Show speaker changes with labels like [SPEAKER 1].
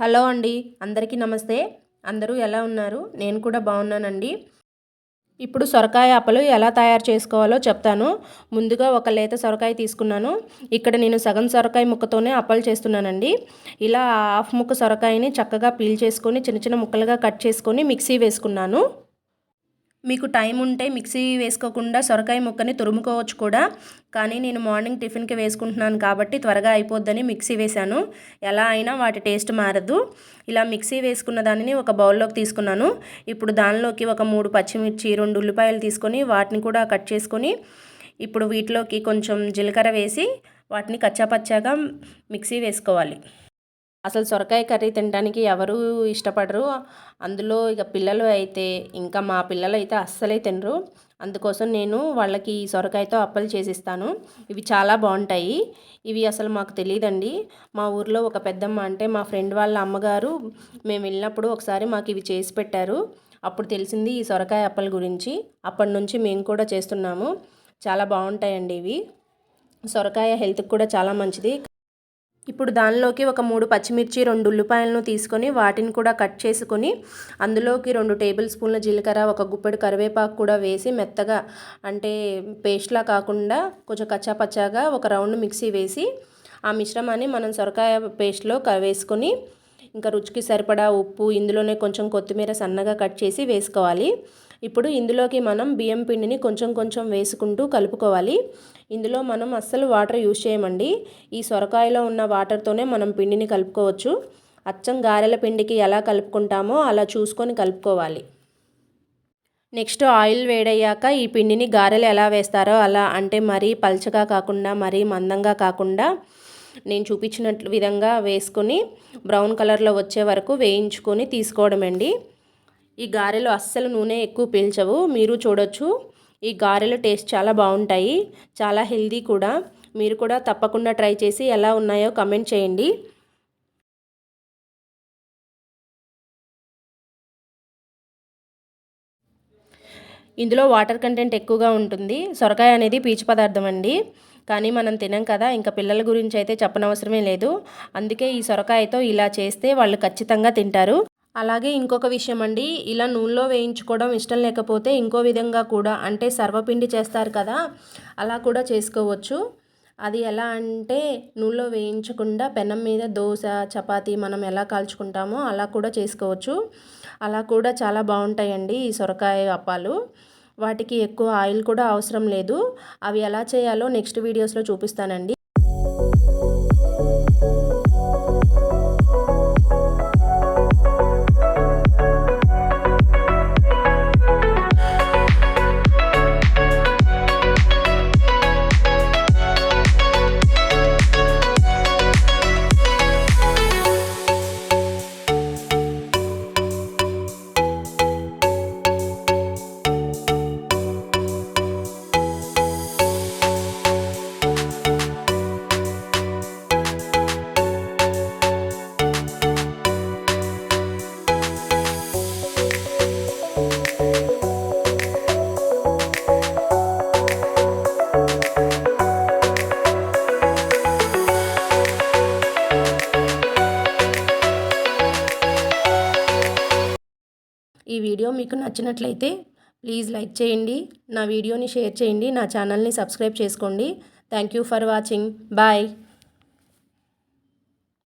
[SPEAKER 1] Hello అండి అందరికీ నమస్తే. అందరూ ఎలా ఉన్నారు? నేను కూడా బాగున్నానండి. ఇప్పుడు సొరకాయ అప్పలు ఎలా తయారు చేసుకోవాలో చెప్తాను. ముందుగా ఒక లేత సొరకాయ తీసుకున్నాను. ఇక్కడ నేను సగం సొరకాయ ముక్కతోనే అప్పలు చేస్తున్నానండి. ఇలా హాఫ్ ముక్క సొరకాయని చక్కగా పీల్ చేసుకొని చిన్న చిన్న ముక్కలుగా కట్ చేసుకొని మిక్సీ వేసుకున్నాను. మీకు టైం ఉంటే మిక్సీ వేసుకోకుండా సొరకాయ ముక్కని తురుముకోవచ్చు కూడా. కానీ నేను మార్నింగ్ టిఫిన్కి వేసుకుంటున్నాను కాబట్టి త్వరగా అయిపోద్దని మిక్సీ వేశాను. ఎలా అయినా వాటి టేస్ట్ మారదు. ఇలా మిక్సీ వేసుకున్న దానిని ఒక బౌల్లోకి తీసుకున్నాను. ఇప్పుడు దానిలోకి ఒక మూడు పచ్చిమిర్చి రెండు ఉల్లిపాయలు తీసుకొని వాటిని కూడా కట్ చేసుకొని ఇప్పుడు వీటిలోకి కొంచెం జీలకర్ర వేసి వాటిని కచ్చాపచ్చాగా మిక్సీ వేసుకోవాలి. అసలు సొరకాయ కర్రీ తినడానికి ఎవరు ఇష్టపడరు. అందులో ఇక పిల్లలు అయితే ఇంకా మా పిల్లలు అయితే అస్సలే తినరు. అందుకోసం నేను వాళ్ళకి సొరకాయతో అప్పలు చేసిస్తాను. ఇవి చాలా బాగుంటాయి. ఇవి అసలు మాకు తెలియదండి మా ఊర్లో ఒక పెద్దమ్మ అంటే మా ఫ్రెండ్ వాళ్ళ అమ్మగారు మేము వెళ్ళినప్పుడు ఒకసారి మాకు ఇవి చేసి పెట్టారు. అప్పుడు తెలిసింది ఈ సొరకాయ అప్పల గురించి. అప్పటి నుంచి మేము కూడా చేస్తున్నాము. చాలా బాగుంటాయండి ఇవి. సొరకాయ హెల్త్కి కూడా చాలా మంచిది. ఇప్పుడు దానిలోకి ఒక మూడు పచ్చిమిర్చి రెండు ఉల్లిపాయలను తీసుకొని వాటిని కూడా కట్ చేసుకొని అందులోకి రెండు టేబుల్ స్పూన్ల జీలకర్ర ఒక గుప్పెడు కరివేపాకు కూడా వేసి మెత్తగా అంటే పేస్ట్లా కాకుండా కొంచెం కచ్చాపచ్చాగా ఒక రౌండ్ మిక్సీ వేసి ఆ మిశ్రమాన్ని మనం సొరకాయ పేస్ట్లో వేసుకొని ఇంకా రుచికి సరిపడా ఉప్పు ఇందులోనే కొంచెం కొత్తిమీర సన్నగా కట్ చేసి వేసుకోవాలి. ఇప్పుడు ఇందులోకి మనం బియ్యం పిండిని కొంచెం కొంచెం వేసుకుంటూ కలుపుకోవాలి. ఇందులో మనం అస్సలు వాటర్ యూజ్ చేయమండి. ఈ సొరకాయలో ఉన్న వాటర్తోనే మనం పిండిని కలుపుకోవచ్చు. అచ్చం గారెల పిండికి ఎలా కలుపుకుంటామో అలా చూసుకొని కలుపుకోవాలి. నెక్స్ట్ ఆయిల్ వేడయ్యాక ఈ పిండిని గారెలు ఎలా వేస్తారో అలా అంటే మరీ పల్చగా కాకుండా మరీ మందంగా కాకుండా నేను చూపించినట్లు విధంగా వేసుకొని బ్రౌన్ కలర్లో వచ్చే వరకు వేయించుకొని తీసుకోవడం అండి. ఈ గారెలు అస్సలు నూనె ఎక్కువ పీల్చవు మీరు చూడొచ్చు. ఈ గారెలు టేస్ట్ చాలా బాగుంటాయి చాలా హెల్దీ కూడా. మీరు కూడా తప్పకుండా ట్రై చేసి ఎలా ఉన్నాయో కమెంట్ చేయండి. ఇందులో వాటర్ కంటెంట్ ఎక్కువగా ఉంటుంది. సొరకాయ అనేది పీచు పదార్థం అండి. కానీ మనం తినం కదా ఇంకా పిల్లల గురించి అయితే చెప్పనవసరమే లేదు. అందుకే ఈ సొరకాయతో ఇలా చేస్తే వాళ్ళు ఖచ్చితంగా తింటారు. అలాగే ఇంకొక విషయం అండి ఇలా నూనెలో వేయించుకోవడం ఇష్టం లేకపోతే ఇంకో విధంగా కూడా అంటే సర్వపిండి చేస్తారు కదా అలా కూడా చేసుకోవచ్చు. అది ఎలా అంటే నూనెలో వేయించకుండా పెనం మీద దోశ చపాతీ మనం ఎలా కాల్చుకుంటామో అలా కూడా చేసుకోవచ్చు. అలా కూడా చాలా బాగుంటాయండి ఈ సొరకాయ అప్పాలు. వాటికి ఎక్కువ ఆయిల్ కూడా అవసరం లేదు. అవి ఎలా చేయాలో నెక్స్ట్ వీడియోస్లో చూపిస్తానండి. ఈ వీడియో మీకు నచ్చినట్లయితే ప్లీజ్ లైక్ చేయండి నా వీడియోని షేర్ చేయండి నా ఛానల్ని సబ్స్క్రైబ్ చేసుకోండి. Thank you for watching. Bye.